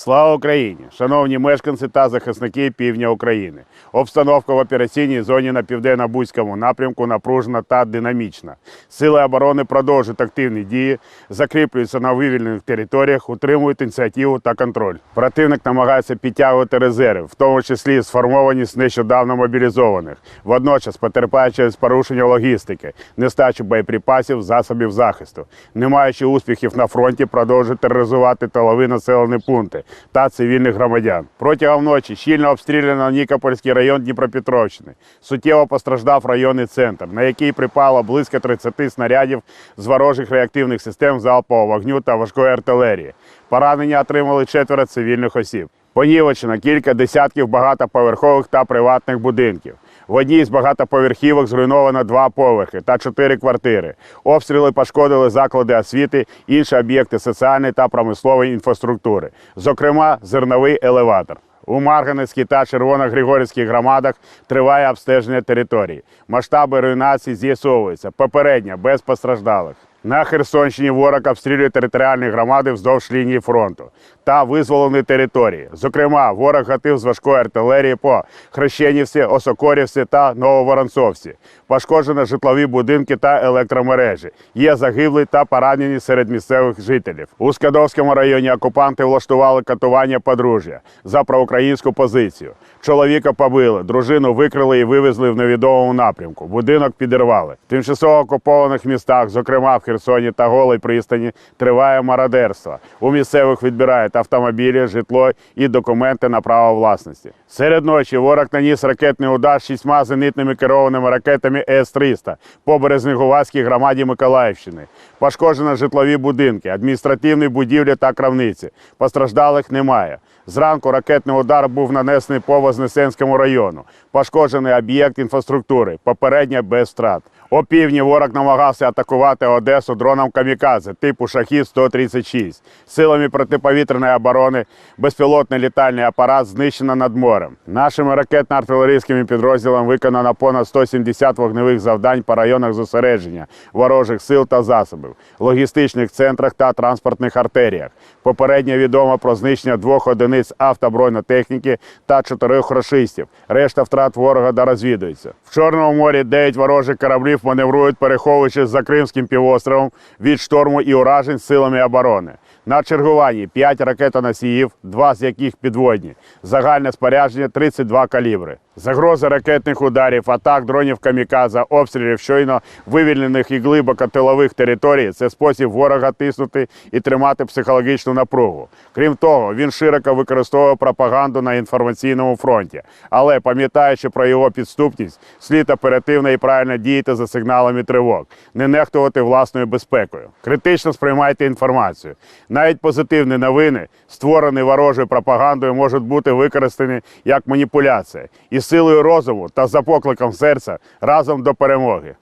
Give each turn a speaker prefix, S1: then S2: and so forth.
S1: Слава Україні! Шановні мешканці та захисники півдня України. Обстановка в операційній зоні на південно-бузькому напрямку напружена та динамічна. Сили оборони продовжують активні дії, закріплюються на вивільнених територіях, утримують ініціативу та контроль. Противник намагається підтягувати резерви, в тому числі сформовані з нещодавно мобілізованих, водночас потерпаючи через порушення логістики, нестачу боєприпасів, засобів захисту. Не маючи успіхів на фронті, продовжують тероризувати тилові населені пункти та цивільних громадян. Протягом ночі щільно обстріляно Нікопольський район Дніпропетровщини. Суттєво постраждав районний центр, на який припало близько 30 снарядів з ворожих реактивних систем залпового вогню та важкої артилерії. Поранення отримали четверо цивільних осіб. Понівечено кілька десятків багатоповерхових та приватних будинків. В одній з багатоповерхівок зруйновано два поверхи та чотири квартири. Обстріли пошкодили заклади освіти, інші об'єкти соціальної та промислової інфраструктури, зокрема, зерновий елеватор. У Марганецькій та Червоногригорівських громадах триває обстеження території. Масштаби руйнації з'ясовуються попередньо без постраждалих. На Херсонщині ворог обстрілює територіальні громади вздовж лінії фронту та визволені території. Зокрема, ворог гатив з важкої артилерії по Хрещенівці, Осокорівці та Нововоронцовці. Пошкоджено житлові будинки та електромережі. Є загиблі та поранені серед місцевих жителів. У Скадовському районі окупанти влаштували катування подружжя за проукраїнську позицію. Чоловіка побили, дружину викрили і вивезли в невідомому напрямку. Будинок підірвали. В тимчасово окупованих містах, зокрема в Херсоні та Голій пристані, триває мародерство. У місцевих відбирають автомобілі, житло і документи на право власності. Серед ночі ворог наніс ракетний удар шістьма зенітними керованими ракетами С-300 по Березнегувацькій громаді Миколаївщини. Пошкоджено житлові будинки, адміністративні будівлі та крамниці. Постраждалих немає. Зранку ракетний удар був нанесений по Вознесенському району. Пошкоджений об'єкт інфраструктури, попередньо без втрат. О півдні ворог намагався атакувати Одесу дроном камікадзе типу Шахід-136. Силами протиповітряної оборони безпілотний літальний апарат знищено над морем. Нашими ракетно-артилерійськими підрозділами виконано понад 170 вогневих завдань по районах зосередження ворожих сил та засобів, логістичних центрах та транспортних артеріях. Попередньо відомо про знищення двох одиниць автобронетехніки та чотирьох рашистів. Решта втрат ворога дорозвідується. В Чорному морі 9 ворожих кораблів маневрують, переховуючись за Кримським півостровом від шторму і уражень силами оборони. На чергуванні 5 ракетоносіїв, два з яких підводні. Загальне спорядження 32 калібри. Загроза ракетних ударів, атак дронів камікадзе, обстрілів щойно вивільнених і глибоко тилових територій це спосіб ворога тиснути і тримати психологічну напругу. Крім того, він широко використовує пропаганду на інформаційному фронті. Але пам'ятаючи про його підступність, слід оперативно і правильно діяти за сигналами тривог, не нехтувати власною безпекою. Критично сприймайте інформацію. Навіть позитивні новини, створені ворожою пропагандою, можуть бути використані як маніпуляція силою розуму та за покликом серця разом до перемоги.